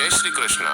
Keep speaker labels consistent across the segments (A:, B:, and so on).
A: જય શ્રી કૃષ્ણ.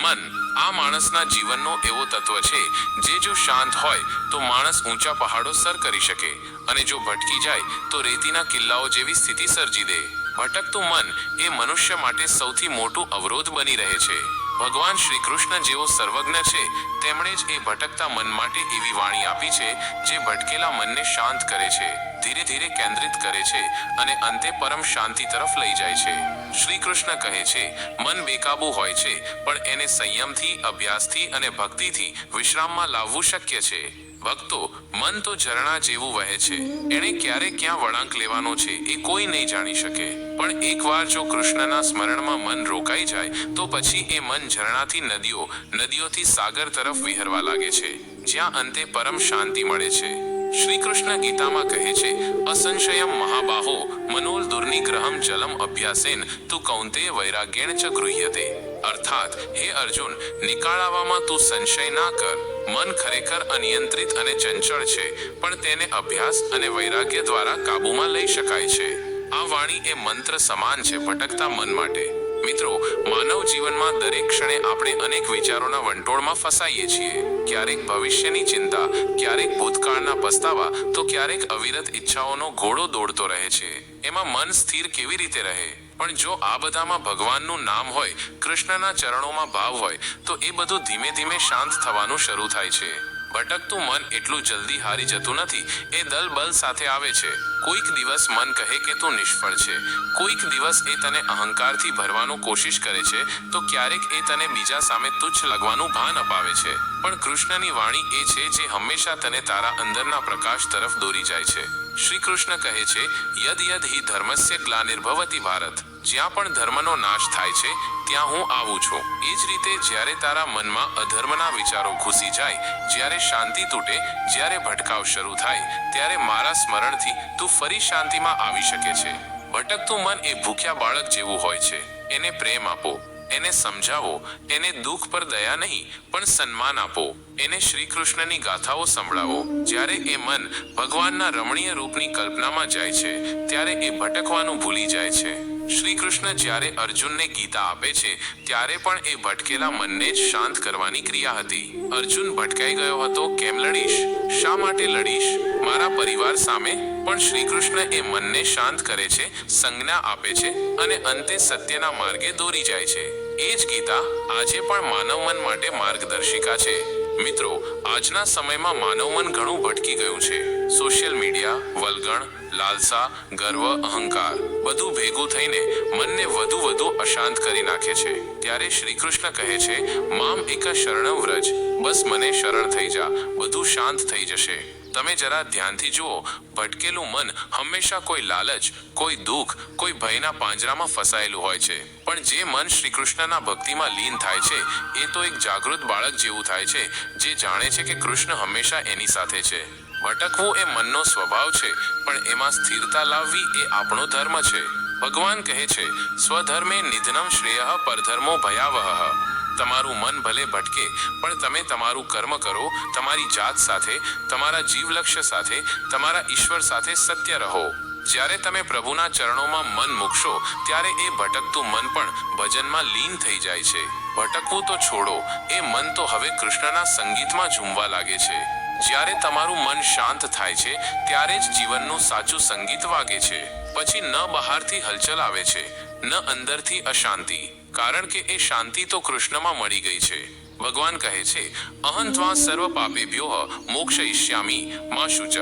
A: મન, આ માણસના જીવનનો એવો તત્વ છે, જે જો શાંત હોય, તો માણસ ઊંચા પહાડો સર કરી શકે, અને જો ભટકી જાય, તો રેતીના કિલ્લાઓ જેવી સ્થિતિ સર્જી દે. ભટકતું મન એ મનુષ્ય માટે સૌથી મોટું અવરોધ બની રહે છે. ભગવાન શ્રી કૃષ્ણ જેવો સર્વજ્ઞ છે, તેમણે જ એ ભટકતા મન માટે એવી વાણી આપી છે, જે ભટકેલા મનને શાંત કરે છે, ધીરે ધીરે કેન્દ્રિત કરે છે અને અંતે પરમ શાંતિ તરફ લઈ જાય છે. શ્રી કૃષ્ણ કહે છે, મન બેકાબુ હોય છે, પણ એને સંયમથી, અભ્યાસથી અને ભક્તિથી વિશ્રામમાં લાવવું શક્ય છે. ભક્તો મન તો ઝરણા જેવું વહે છે. એણે ક્યારે ક્યાં વળાંક લેવાનો છે એ કોઈ નહીં જાણી શકે. પણ એકવાર જો કૃષ્ણના સ્મરણમાં મન રોકાઈ જાય, તો પછી એ મન ઝરણાથી નદીઓ, નદીઓથી સાગર તરફ વિહરવા લાગે છે, જ્યાં અંતે પરમ શાંતિ મળે છે. શ્રી કૃષ્ણ ગીતામાં કહે છે, અસંશયમ મહાબાહો, મનોલ દુર્નિગ્રહમ જલમ અભ્યાસેન, તુ કૌંતે વૈરાગ્યેણ ચ ગૃહ્યતે. અર્થાત, હે અર્જુન, નિકાળાવામાં તું સંશય ના કર. મન ખરેખર અનિયંત્રિત અને ચંચળ છે, પણ તેને અભ્યાસ અને વૈરાગ્ય દ્વારા કાબૂમાં લઈ શકાય છે. આ વાણી એ મંત્ર સમાન છે, ભટકતા મન માટે. મિત્રો, માનવ જીવનમાં દરેક ક્ષણે આપણે અનેક વિચારોના વંટોળમાં ફસાઈએ છીએ. ક્યારેક ભવિષ્યની ચિંતા, ક્યારેક ભૂતકાળના પસ્તાવા, તો ક્યારેક અવિરત ઈચ્છાઓનો ઘોડો દોડતો રહે છે. એમાં મન સ્થિર કેવી રીતે રહે? પણ જો આ બધામાં ભગવાનનું નામ હોય, કૃષ્ણના ચરણોમાં ભાવ હોય, તો એ બધું ધીમે ધીમે શાંત થવાનું શરૂ થાય છે. ભટકતું મન એટલું જલ્દી હારી જતું નથી, એ દલ બલ સાથે આવે છે. કોઈક દિવસ મન કહે કે તું નિષ્ફળ છે. કોઈક દિવસ એ તને અહંકારથી ભરવાનો કોશિશ કરે છે, તો ક્યારેક એ તને બીજા સામે તુચ્છ લગવાનું ભાન અપાવે છે. પણ કૃષ્ણની વાણી એ છે જે હંમેશા તને તારા અંદરના પ્રકાશ તરફ દોરી જાય છે. શ્રી કૃષ્ણ કહે છે, યદ યદ હિ ધર્મસ્ય ગ્લાનિર્ભવતી ભારત. જ્યાં પણ ધર્મનો નાશ થાય છે, ત્યાં હું આવું છું. એ જ રીતે જ્યારે તારા મનમાં અધર્મના વિચારો ઘૂસી જાય, જ્યારે શાંતિ તૂટે, જ્યારે ભટકાવ શરૂ થાય, ત્યારે મારા સ્મરણથી તું ફરી શાંતિમાં આવી શકે છે. ભટકતું મન એ ભૂખ્યા બાળક જેવું હોય છે. એને પ્રેમ આપો. એને સમજાવો. એને દુઃખ પર દયા નહીં, પણ સન્માન આપો. એને શ્રી કૃષ્ણની ગાથાઓ સંભળાવો. જ્યારે એ મન ભગવાનના રમણીય રૂપની કલ્પનામાં જાય છે, ત્યારે એ ભટકવાનું ભૂલી જાય છે. શ્રી કૃષ્ણ જ્યારે અર્જુનને ગીતા આપે છે, ત્યારે પણ એ ભટકેલા મનને જ શાંત કરવાની ક્રિયા હતી. અર્જુન ભટકાઈ ગયો હતો, કેમ લડીશ? શા માટે લડીશ? મારા પરિવાર સામે પણ શ્રી કૃષ્ણ એ મનને શાંત કરે છે, સંજ્ઞા આપે છે અને અંતે સત્યના માર્ગે દોરી જાય છે. એ જ ગીતા આજે પણ માનવ મન માટે માર્ગદર્શિકા છે. મિત્રો, આજના સમયમાં માનવ મન ઘણું ભટકી ગયું છે. સોશિયલ મીડિયા, વલગણ, લાલસા, ગર્વ, અહંકાર બધું ભેગું થઈને મનને વધુ વધુ અશાંત કરી નાખે છે. ત્યારે શ્રી કૃષ્ણ કહે છે, મામ એક શરણમ વ્રજ. બસ મને શરણ થઈ જા. બધું શાંત થઈ જશે. તમે જરા ધ્યાનથી જુઓ. ભટકેલું મન હંમેશા કોઈ લાલચ, કોઈ દુઃખ, કોઈ ભયના પાંજરામાં ફસાયેલું હોય છે. પણ જે મન શ્રી કૃષ્ણના ભક્તિમાં લીન થાય છે, એ તો એક જાગૃત બાળક જેવું થાય છે, જે જાણે છે કે કૃષ્ણ હંમેશા એની સાથે છે. ભટકવું એ મનનો સ્વભાવ છે, પણ એમાં સ્થિરતા લાવવી એ આપણો ધર્મ છે. ભગવાન કહે છે, સ્વધર્મે નિધનમ શ્રેય પરધર્મો ભયાવહ. તમારું મન ભલે ભટકે, પણ તમે તમારું કર્મ કરો, તમારી જાત સાથે, તમારા જીવલક્ષ્ય સાથે, તમારા ઈશ્વર સાથે સત્ય રહો. જ્યારે તમે પ્રભુના ચરણોમાં મન મૂકશો, ત્યારે એ ભટકતું મન પણ ભજનમાં લીન થઈ જાય છે. ભટકવું તો છોડો, એ મન તો હવે કૃષ્ણના સંગીતમાં ઝૂમવા લાગે છે. જ્યારે તમારું મન શાંત થાય છે, ત્યારે જ જીવનનું સાચું સંગીત વાગે છે. પછી ન બહારથી હલચલ આવે છે, ન અંદરથી અશાંતિ. કારણ કે એ શાંતિ તો કૃષ્ણમાં મળી ગઈ છે. ભગવાન કહે છે, અહંત્વા સર્વ પાપેભ્યો મોક્ષયિષ્યામી મા શુચઃ.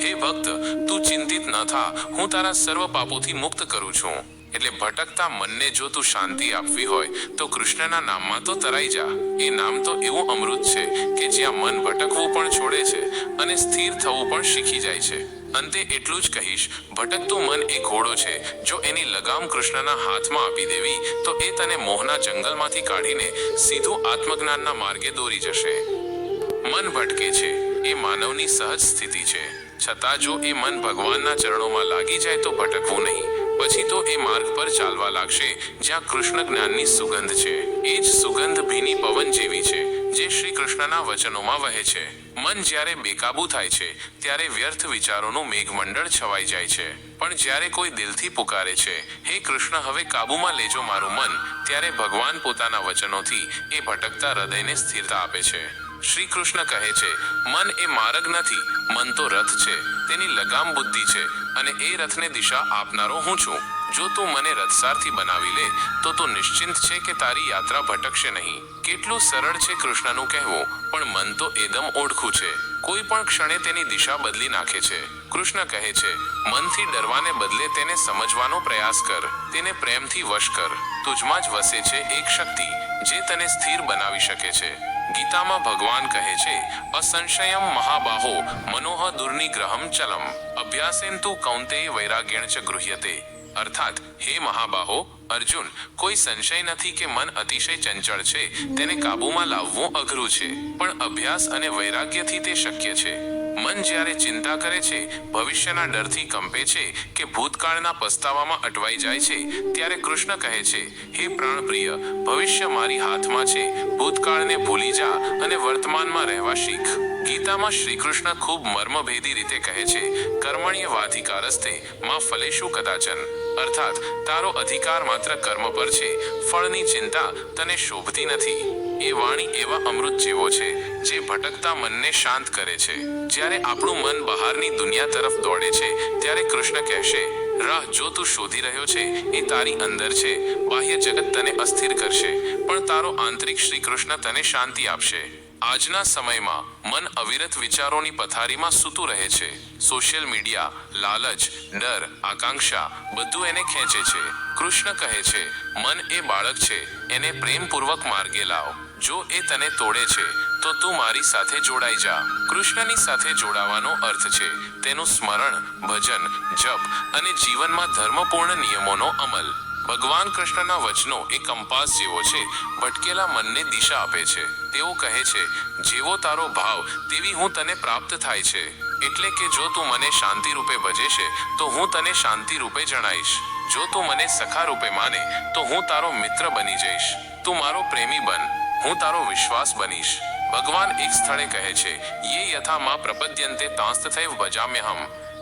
A: હે ભક્ત, તું ચિંતિત ન થા, હું તારા સર્વ પાપોથી મુક્ત કરું છું. એટલે ભટકતા મનને જો તું શાંતિ આપવી હોય, તો કૃષ્ણના નામમાં તો તરાઈ જા. એ નામ તો એવું અમૃત છે કે જ્યાં મન ભટકવું પણ છોડે છે અને સ્થિર થવું પણ શીખી જાય છે. અંતે એટલું જ કહીશ, ભટકતું મન એ ઘોડો છે. જો એની લગામ કૃષ્ણના હાથમાં આપી દેવી, તો એ તને મોહના જંગલમાંથી કાઢીને સીધું આત્મજ્ઞાનના માર્ગે દોરી જશે. મન ભટકે છે, એ માનવની સહજ સ્થિતિ છે. છતાં જો એ મન ભગવાનના ચરણોમાં લાગી જાય તો ભટકવું નહીં. પછી તો એ માર્ગ પર ચાલવા લાગશે, જ્યાં કૃષ્ણ જ્ઞાનની સુગંધ છે. એ જ સુગંધ ભીની પવન જેવી છે, જે શ્રી કૃષ્ણના વચનોમાં વહે છે. મન જ્યારે બેકાબુ થાય છે, ત્યારે વ્યર્થ વિચારોનું મેઘમંડળ છવાઈ જાય છે. પણ જ્યારે કોઈ દિલથી પુકારે છે, હે કૃષ્ણ, હવે કાબુમાં લેજો મારું મન, ત્યારે ભગવાન પોતાના વચનોથી એ ભટકતા હૃદયને સ્થિરતા આપે છે. શ્રી કૃષ્ણ કહે છે, મન એ માર્ગ નથી, મન તો રથ છે. તેની લગામ બુદ્ધિ છે. અને એ રથને દિશા આપનારો હું છું. જો તું મને રથસારથી બનાવી લે, તો તું નિશ્ચિંત છે કે તારી યાત્રા ભટકશે નહીં. કેટલું સરળ છે કૃષ્ણનું કહેવું, પણ મન તો એકદમ ઓળખું છે. કોઈ પણ ક્ષણે તેની દિશા બદલી નાખે છે. કૃષ્ણ કહે છે, મનથી ડરવાને બદલે તેને સમજવાનો પ્રયાસ કર. તેને પ્રેમથી વશ કર. તુજમાં જ વસે છે એક શક્તિ, જે તને સ્થિર બનાવી શકે છે. ગીતામાં ભગવાન કહે છે, અસંશયમ મહાબાહો, મનોહ દુર્નિગ્રહમ ચલમ. અભ્યાસેન કૌંતે વૈરાગ્યણ ચ ગૃહ્યતે. અર્થાત, હે મહાબાહો, અર્જુન, કોઈ સંશય નથી કે મન અતિશય ચંચળ છે, તેને કાબૂમાં લાવવું અઘરું છે, પણ અભ્યાસ અને વૈરાગ્યથી તે શક્ય છે. મન જ્યારે ચિંતા કરે છે, ભવિષ્યના ડરથી કંપે છે કે ભૂતકાળના પસ્તાવામાં અટવાઈ જાય છે, ત્યારે કૃષ્ણ કહે છે, હે પ્રાણપ્રિય, ભવિષ્ય મારી હાથમાં છે. ભૂતકાળને ભૂલી જા અને વર્તમાનમાં રહેવા શીખ. ગીતામાં શ્રી કૃષ્ણ ખૂબ મર્મભેદી રીતે કહે છે, કર્મણ્ય વાધિકારસ્તે, માં ફલેશુ કદાચન. અર્થાત, તારો અધિકાર માત્ર કર્મ પર છે, ફળની ચિંતા તને શોભતી નથી. એ વાણી એવા અમૃત જેવો છે, જે ભટકતા મનને શાંત કરે છે. જ્યારે આપણું મન બહારની દુનિયા તરફ દોડે છે, ત્યારે કૃષ્ણ કહેશે, રાહ જો તું શોધી રહ્યો છે, એ તારી અંદર છે. બાહ્ય જગત તને અસ્થિર કરશે, પણ તારો આંતરિક શ્રી કૃષ્ણ તને શાંતિ આપશે. આજના સમયમાં મન અવિરત વિચારોની પથારીમાં સૂતું રહે છે. સોશિયલ મીડિયા, લાલચ, ડર, આકાંક્ષા, બધું એને ખેંચે છે. કૃષ્ણ કહે છે, મન એ બાળક છે, એને પ્રેમપૂર્વક માર્ગે લાવ. જો એ તને તોડે છે, તો તું મારી સાથે જોડાઈ જા. કૃષ્ણની સાથે જોડાવાનો અર્થ છે, તેનું સ્મરણ, ભજન, જપ અને જીવનમાં ધર્મપૂર્ણ નિયમોનો અમલ. ભગવાન કૃષ્ણના વચનો એ કંપાસ જેવો છે, ભટકેલા મનને દિશા આપે છે. તેઓ કહે છે, જેવો તારો ભાવ, તેવી હું તને પ્રાપ્ત થાય છે. એટલે કે જો તું મને શાંતિ રૂપે ભજે છે, તો હું તને શાંતિ રૂપે જણાઈશ. જો તું મને સખા રૂપે માને, તો હું તારો મિત્ર બની જઈશ. તું મારો પ્રેમી બન. હું તારો વિશ્વાસ બનીશ. ભગવાન એક સ્થળે કહે છે, યે યથા માં પ્રપદ્યંતે તાંસ્તથૈવ ભજામ્યહમ.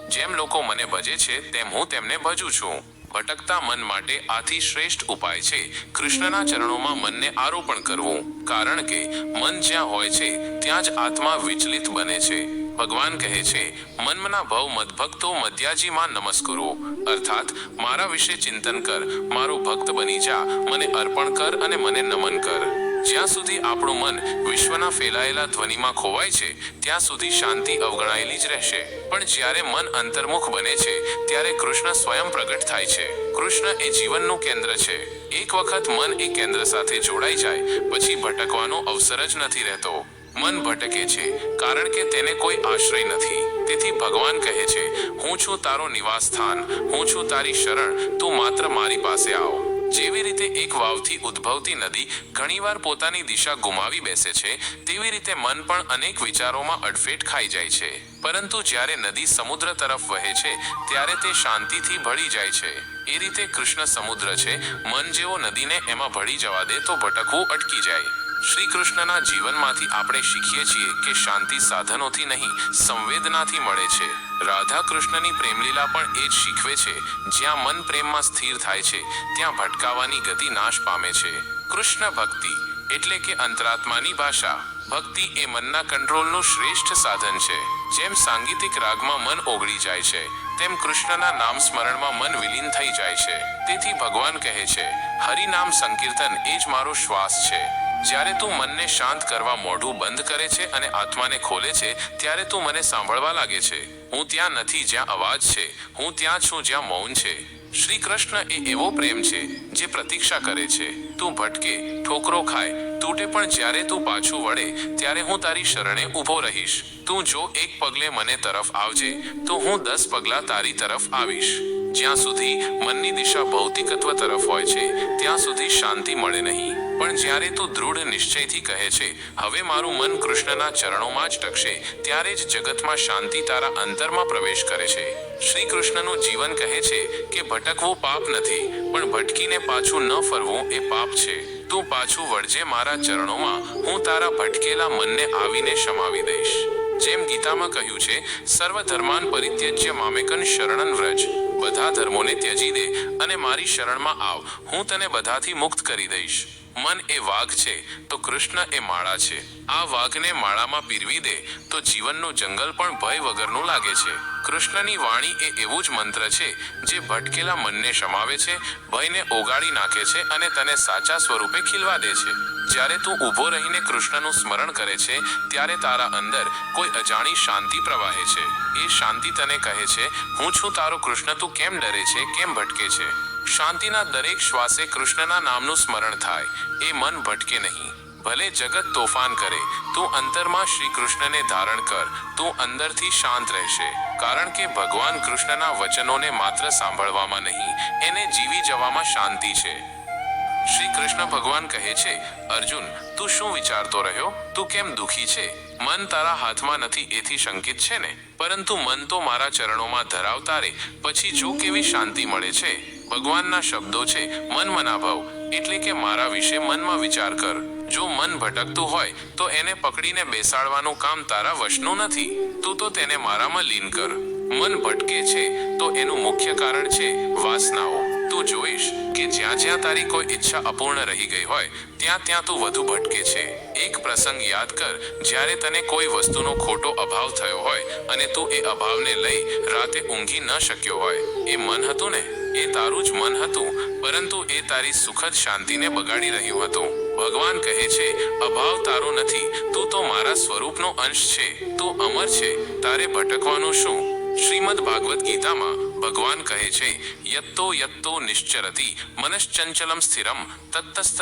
A: જેમ લોકો મને ભજે છે, તેમ હું તેમને ભજું છું. ભટકતા મન માટે આથી શ્રેષ્ઠ ઉપાય છે, કૃષ્ણના ચરણોમાં મનને આરોપણ કરવું. કારણ કે મન જ્યાં હોય છે, ત્યાં જ આત્મા વિચલિત બને છે. ભગવાન કહે છે, મન્મના ભવ મદભક્તો મધ્યાજીમાં નમસ્કુરો. અર્થાત, મારા વિશે ચિંતન કર. મારો ભક્ત બની જા, મને અર્પણ કર અને મને નમન કર. જ્યાં સુધી આપણું મન વિશ્વના ફેલાયેલા ધ્વનિમાં ખોવાય છે, ત્યાં સુધી શાંતિ અવગણાયેલી જ રહેશે. પણ જ્યારે મન અંતર્મુખ બને છે, ત્યારે કૃષ્ણ સ્વયં પ્રગટ થાય છે. કૃષ્ણ એ જીવનનું કેન્દ્ર છે. એક વખત મન એ કેન્દ્ર સાથે જોડાઈ જાય, પછી ભટકવાનો અવસર જ નથી રહેતો. મન ભટકે છે, કારણ કે તેને કોઈ આશ્રય નથી. તેથી ભગવાન કહે છે, હું છું તારો નિવાસ સ્થાન. હું છું તારી શરણ. તું માત્ર મારી પાસે આવ. જેવી રીતે એક વાવથી ઉદ્ભવતી નદી ઘણીવાર પોતાની દિશા ગુમાવી બેસે છે, તેવી રીતે મન પણ અનેક વિચારોમાં અડફેટ ખાઈ જાય છે. પરંતુ જ્યારે નદી સમુદ્ર તરફ વહે છે, ત્યારે તે શાંતિથી ભળી જાય છે. એ રીતે કૃષ્ણ સમુદ્ર છે, મન જેવો નદીને એમાં ભળી જવા દે તો ભટકવું અટકી જાય. શ્રી કૃષ્ણના જીવનમાંથી આપણે શીખીએ છીએ કે શાંતિ સાધનોથી નહીં, સંવેદનાથી મળે છે. રાધા કૃષ્ણની પ્રેમલીલા પણ એ જ શીખવે છે, જ્યાં મન પ્રેમમાં સ્થિર થાય છે, ત્યાં ભટકાવાની ગતિ નાશ પામે છે. કૃષ્ણ ભક્તિ એટલે કે અંતરાત્માની ભાષા. ભક્તિ એ મનના કંટ્રોલનું શ્રેષ્ઠ સાધન છે. જેમ સાંગીતિક રાગમાં મન ઓગળી જાય છે, તેમ કૃષ્ણના નામ સ્મરણમાં મન વિલીન થઈ જાય છે. તેથી ભગવાન કહે છે, હરિનામ સંકીર્તન એ જ મારો શ્વાસ છે. જ્યારે તું મનને શાંત કરવા મોઢું બંધ કરે છે અને આત્માને ખોલે છે, ત્યારે તું મને સાંભળવા લાગે છે. હું ત્યાં નથી જ્યાં અવાજ છે. હું ત્યાં છું જ્યાં મૌન છે. શ્રી કૃષ્ણ એ એવો પ્રેમ છે, જે પ્રતીક્ષા કરે છે. તું ભટકે, ઠોકરો ખાય, તૂટે પણ જ્યારે તું પાછું વળે, ત્યારે હું તારી શરણે ઊભો રહીશ. તું જો એક પગલે મને તરફ આવજે, તો હું દસ પગલા તારી તરફ આવીશ. જ્યાં સુધી મનની દિશા ભૌતિકત્વ તરફ હોય છે, ત્યાં સુધી શાંતિ મળે નહીં. પણ જ્યારે તું દૃઢ નિશ્ચયથી કહે છે, હવે મારું મન કૃષ્ણના ચરણોમાં જ ટકશે ત્યારે જ જગતમાં શાંતિ તારા અંતરમાં પ્રવેશ કરે છે. શ્રી કૃષ્ણનું જીવન કહે છે કે, ભટકવું પાપ નથી, પણ ભટકીને પાછું ન ફરવું એ પાપ છે. તું પાછું વળજે મારા ચરણોમાં, હું તારા ભટકેલા મનને આવીને શમાવી દઈશ. જેમ ગીતામાં કહ્યું છે સર્વ ધર્માન પરિત્યજ્ય મામેકન શરણન વ્રજ. બધા ધર્મોને ત્યજી દે અને મારી શરણમાં આવ. હું તને બધાથી મુક્ત કરી દઈશ. મન એ વાઘ છે, તો કૃષ્ણ એ માળા છે. આ વાઘને માળામાં પીરવી દે, તો જીવનનું જંગલ પણ ભય વગરનું લાગે છે. કૃષ્ણની વાણી એ એવું જ મંત્ર છે, જે ભટકેલા મનને શમાવે છે, ભયને ઓગાળી નાખે છે અને તને સાચા સ્વરૂપે ખીલવા દે છે. જ્યારે તું ઊભો રહીને કૃષ્ણનું સ્મરણ કરે છે, ત્યારે તારા અંદર કોઈ અજાણી શાંતિ પ્રવાહે છે. એ શાંતિ તને કહે છે, હું છું તારો કૃષ્ણ, તું કેમ ડરે છે, કેમ ભટકે છે? શાંતિના દરેક શ્વાસે કૃષ્ણના નામનું સ્મરણ થાય. એ મન ભટકે નહીં. ભલે જગત તોફાન કરે, તું અંતરમાં શ્રી કૃષ્ણને ધારણ કર. તું અંદરથી શાંત રહેશે. કારણ કે ભગવાન કૃષ્ણના વચનોને માત્ર સાંભળવામાં નહીં, એને જીવી જવામાં શાંતિ છે. શ્રી કૃષ્ણ ભગવાન કહે છે, અર્જુન, તું શું વિચારતો રહ્યો? તું કેમ દુખી છે? મન તારા હાથમાં નથી, એથી શંકિત છે ને? પરંતુ મન તો મારા ચરણોમાં ધરાવતા રે. પછી જો કેવી શાંતિ મળે છે? ભગવાનના શબ્દો છે, મન મનાભાવ. એટલે કે, મારા વિશે મનમાં વિચાર કર. જો મન ભટકતું હોય, તો એને પકડીને બેસાડવાનું કામ તારા વશનું નથી. તું તો તેને મારામાં લીન કર. મન ભટકે છે, તો એનું મુખ્ય કારણ છે વાસનાઓ. તું જોઈશ કે જ્યાં જ્યાં તારી કોઈ ઈચ્છા અપૂર્ણ રહી ગઈ હોય, ત્યાં ત્યાં તું વધુ ભટકે છે. એક પ્રસંગ યાદ કર, જ્યારે તને કોઈ વસ્તુનો ખોટો અભાવ થયો હોય અને તું એ અભાવને લઈ રાતે ઊંઘી ન શક્યો હોય. એ મન હતું ને? એ તારું જ મન હતું, પરંતુ એ તારી સુખદ શાંતિને બગાડી રહ્યું હતું. ભગવાન કહે છે, અભાવ તારો નથી, તું તો મારા સ્વરૂપનો અંશ છે, તું અમર છે, તારે ભટકવાનું શું? શ્રીમદ ભાગવત ગીતામાં ભગવાન કહે છે, યત્તો યત્તો નિશ્ચરતી, મનશ્ચંચલમ સ્થિરમ, તત્તસ્ત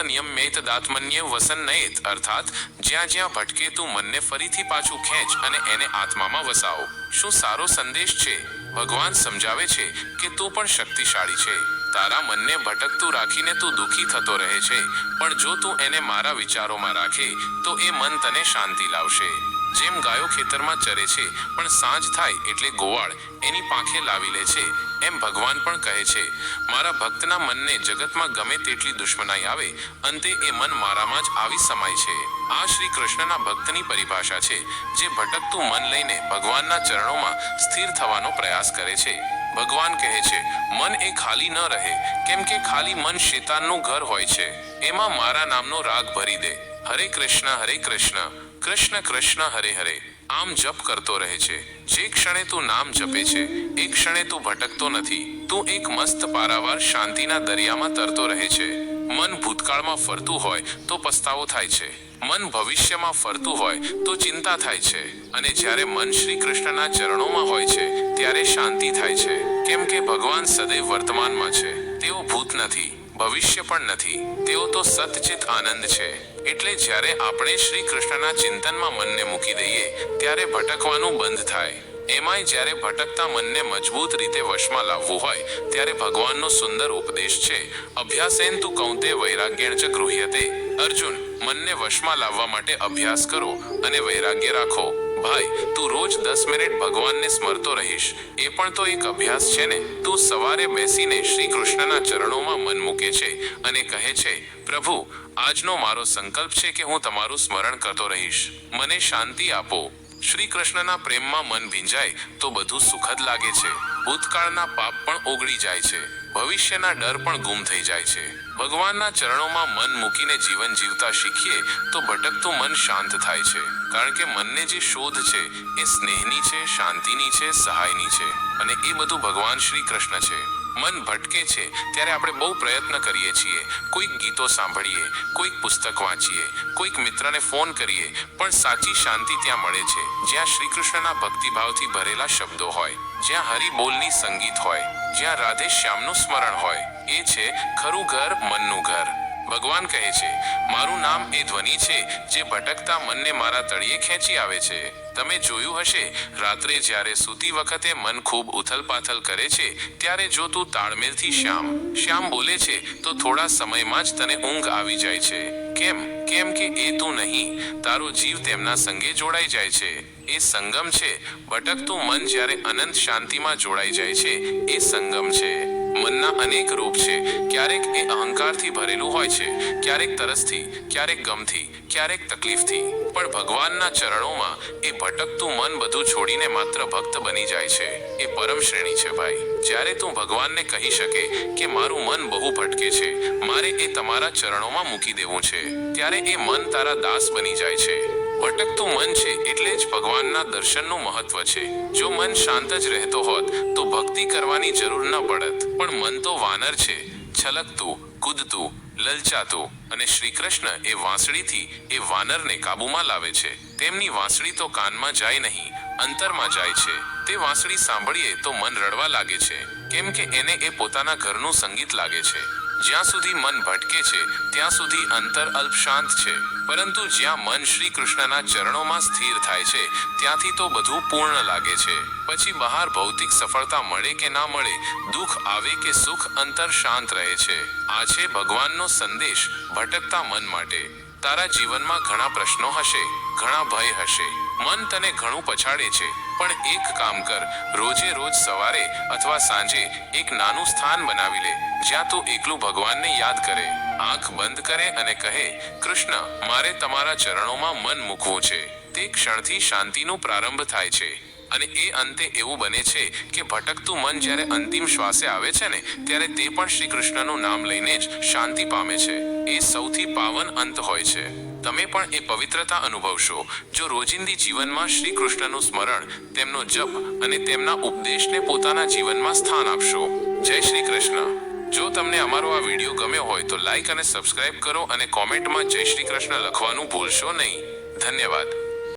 A: વસન નયેત અર્થાત, જ્યાં જ્યાં ભટકે તું મનને ફરીથી પાછું ખેંચ અને એને આત્મામાં વસાવો. શું સારો સંદેશ છે? ભગવાન સમજાવે છે કે તું પણ શક્તિશાળી છે. તારા મનને ભટકતું રાખીને તું દુખી થતો રહે છે. પણ જો તું એને મારા વિચારોમાં રાખે, તો એ મન તને શાંતિ લાવશે. જેમ ગાયો ખેતરમાં ચરે છે, પણ સાંજ થાય એટલે ગોવાળ એની પાંખે લાવી લે છે, એમ ભગવાન પણ કહે છે, મારા ભક્તના મનને જગતમાં ગમે તેટલી દુશ્મનાઈ આવે, અંતે એ મન મારામાં જ આવી સમાય છે. આ શ્રી કૃષ્ણના ભક્તની પરિભાષા છે, જે ભટકતું મન લઈને ભગવાનના ચરણોમાં સ્થિર થવાનો પ્રયાસ કરે છે. ભગવાન કહે છે, મન એ ખાલી ન રહે, કેમ કે ખાલી મન શેતાનનું ઘર હોય છે, એમાં મારા નામનો રાગ ભરી દે. હરે કૃષ્ણ હરે કૃષ્ણ. કૃષ્ણ કૃષ્ણ હરે હરે. આમ જપ કરતો રહે છે. જે ક્ષણે તું નામ જપે છે, એ ક્ષણે તું ભટકતો નથી. તું એક મસ્ત પારાવાર શાંતિના દરિયામાં તરતો રહે છે. મન ભૂતકાળમાં ફરતું હોય તો પસ્તાવો થાય છે. મન ભવિષ્યમાં ફરતું હોય તો ચિંતા થાય છે. અને જ્યારે મન શ્રી કૃષ્ણના ચરણોમાં હોય છે, ત્યારે શાંતિ થાય છે. કેમ કે ભગવાન સદૈવ વર્તમાનમાં છે. તેઓ ભૂત નથી. ભવિષ્ય પણ નથી. તેઓ તો સતચિત આનંદ છે. એટલે જ્યારે આપણે શ્રી કૃષ્ણના ચિંતનમાં મનને મૂકી દઈએ, ત્યારે ભટકવાનું બંધ થાય. એમાંય જ્યારે ભટકતા મનને મજબૂત રીતે વશમાં લાવવું હોય, ત્યારે ભગવાનનો સુંદર ઉપદેશ છે. અભ્યાસેન તું કૌંતે વૈરાગ્યણ ચ ગૃહ્યતે અર્જુન, મનને વશમાં લાવવા માટે અભ્યાસ કરો અને વૈરાગ્ય રાખો. ભાઈ, તું રોજ દસ મિનિટ ભગવાનને સ્મરતો રહીશ. એ પણ તો એક અભ્યાસ છે ને. તું સવારે બેસીને શ્રી કૃષ્ણના ચરણોમાં મન મૂકે છે અને કહે છે, પ્રભુ, આજનો મારો સંકલ્પ છે કે હું તમારું સ્મરણ કરતો રહીશ. મને શાંતિ આપો. શ્રી કૃષ્ણના પ્રેમમાં મન ભીંજાય તો બધું સુખદ લાગે છે. ભૂતકાળના પાપ પણ ઓગળી જાય છે. ભવિષ્યના ડર પણ ગુમ થઈ જાય છે. ભગવાનના ચરણોમાં મન મૂકીને જીવન જીવતા શીખીએ, તો ભટકતું મન શાંત થાય છે. કારણ કે મનને જે શોધ છે, એ સ્નેહની છે, શાંતિની છે, સહાયની છે. અને એ બધું ભગવાન શ્રી કૃષ્ણ છે. મન ભટકે છે, ત્યારે આપણે બહુ પ્રયત્ન કરીએ છીએ. કોઈક ગીતો સાંભળીએ, કોઈક પુસ્તક વાંચીએ, કોઈક મિત્રને ફોન કરીએ, પણ સાચી શાંતિ ત્યાં મળે છે. જ્યાં શ્રી કૃષ્ણના ભક્તિભાવથી ભરેલા શબ્દો હોય, જ્યાં હરિબોલની સંગીત હોય, જ્યાં રાધે શ્યામનું સ્મરણ હોય એ છે ખરું ઘર, મનનું ઘર. ભગવાન કહે છે, મારું નામ એ ધ્વનિ છે, જે ભટકતા મનને મારા તળિયે ખેંચી આવે છે. તમે જોયું હશે, રાત્રે જ્યારે સૂતી વખતે મન ખૂબ ઉથલપાથલ કરે છે, ત્યારે જો તું તાળમેલથી શ્યામ. શ્યામ બોલે છે, તો થોડા સમયમાં જ તને ઊંઘ આવી જાય છે. કેમ? કેમ કે એ તું નહીં. તારો જીવ તેમના સંગે જોડાઈ જાય છે. એ સંગમ છે. ભટકતું મન જ્યારે અનંત શાંતિમાં જોડાઈ જાય છે, એ સંગમ છે. મનના અનેક રૂપ છે. ક્યારેક એ અહંકારથી ભરેલું હોય છે, ક્યારેક તરસથી, ક્યારેક ગમથી, ક્યારેક તકલીફથી. પણ ભગવાનના ચરણોમાં એ ભટકતું મન બધું છોડીને માત્ર ભક્ત બની જાય છે. એ પરમ શ્રેણી છે, ભાઈ. જ્યારે તું ભગવાનને કહી શકે કે મારું મન બહુ ભટકે છે, મારે એ તમારા ચરણોમાં મૂકી દેવું છે, ત્યારે એ મન તારા દાસ બની જાય છે. ભટકતું મન છે એટલે જ ભગવાનના દર્શનનું મહત્વ છે. જો મન શાંત જ રહેતો હોત, તો ભક્તિ કરવાની જરૂર ન પડત. પણ મન તો વાનર છે, છલકતું, કૂદતું, લલચાતું અને શ્રી કૃષ્ણ એ વાંસળીથી એ વાનરને કાબૂમાં લાવે છે. તેમની વાંસળી તો કાનમાં જાય નહીં. અંતરમાં જાય છે. તે વાંસળી સાંભળીએ તો મન રડવા લાગે છે. કેમ કે એને એ પોતાના ઘરનું સંગીત લાગે છે. જ્યાં સુધી મન ભટકે છે, ત્યાં સુધી અંતર અલ્પ શાંત છે. પરંતુ જ્યાં મન શ્રી કૃષ્ણના ચરણોમાં સ્થિર થાય છે, ત્યાંથી તો બધું પૂર્ણ લાગે છે. પછી બહાર ભૌતિક સફળતા મળે કે ના મળે, દુઃખ આવે કે સુખ, અંતર શાંત રહે છે. આ છે ભગવાનનો સંદેશ ભટકતા મન માટે. તારા જીવનમાં ઘણા પ્રશ્નો હશે, ઘણા ભય હશે. મન તને ઘણું પછાડે છે. પણ એક કામ કર, રોજે રોજ સવારે અથવા સાંજે એક નાનું સ્થાન બનાવી લે, જ્યાં તું એકલું ભગવાનને યાદ કરે. આંખ બંધ કરે અને કહે, કૃષ્ણ, મારે તમારા ચરણોમાં મન મૂકવું છે. તે ક્ષણથી શાંતિનો પ્રારંભ થાય છે. અને એ અંતે એવું બને છે કે ભટકતું મન જ્યારે અંતિમ શ્વાસે આવે છે ને, ત્યારે તે પણ શ્રી કૃષ્ણનું નામ લઈને જ શાંતિ પામે છે. એ સૌથી પાવન અંત હોય છે. તમે પણ એ પવિત્રતા અનુભવશો, જો રોજિંદી જીવનમાં શ્રી કૃષ્ણનું સ્મરણ, તેમનો જપ અને તેમના ઉપદેશને પોતાના જીવનમાં સ્થાન આપશો. જય શ્રી કૃષ્ણ જો તમને અમારો આ વીડિયો ગમ્યો હોય તો લાઈક અને સબસ્ક્રાઇબ કરો અને કોમેન્ટમાં જય શ્રી કૃષ્ણ લખવાનું ભૂલશો નહીં. ધન્યવાદ.